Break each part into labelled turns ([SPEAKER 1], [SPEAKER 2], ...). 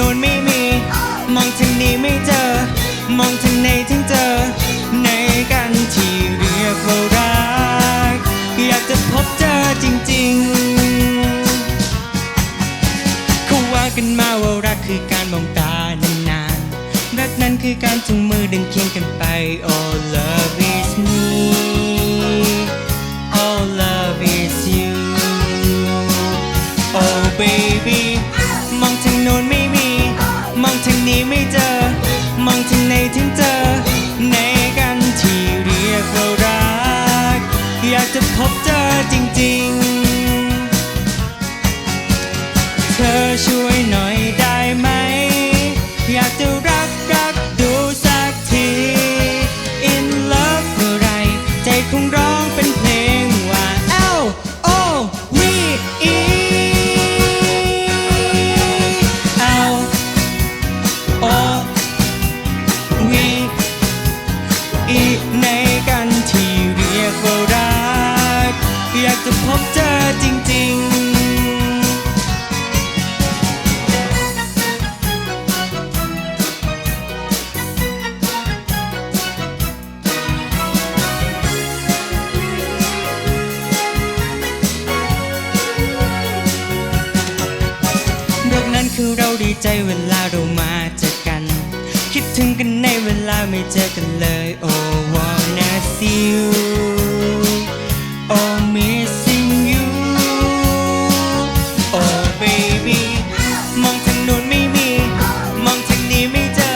[SPEAKER 1] โน้นไม่มี มองทางนี้ไม่เจอ มองทางไหนถึงเจอ ในกันที่เรียกว่ารัก อยากจะพบเจอจริงๆเขาว่ากันมาว่ารักคือการมองตานานๆรักนั้นคือการจูงมือเดินเคียงกันไป Oh love is นี้ไม่เจอ มองทางไหนถึงเจอ ในกันที่เรียกว่ารัก อยากจะพบเจอจริง ๆ เธอช่วย V E ในกันที่เรียกว่ารัก อยากจะพบเจอจริงๆรักนั้นคือเราดีใจเวลาเรามาเจอกัน คิดถึงกันในเวลาไม่เจอกันเลย โอ้วอนาซิวโอ้ missing you โอ้ baby มองทางนู้นไม่มี มองทางนี้ไม่เจอ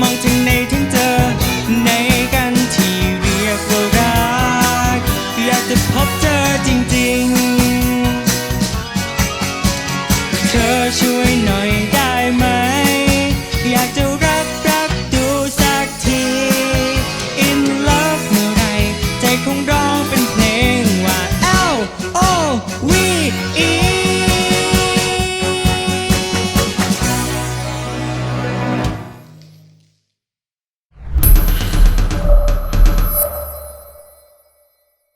[SPEAKER 1] มองทางไหนถึงเจอ ในกันที่เรียกว่ารัก อยากจะพบเธอจริงๆ เธอช่วยหน่อย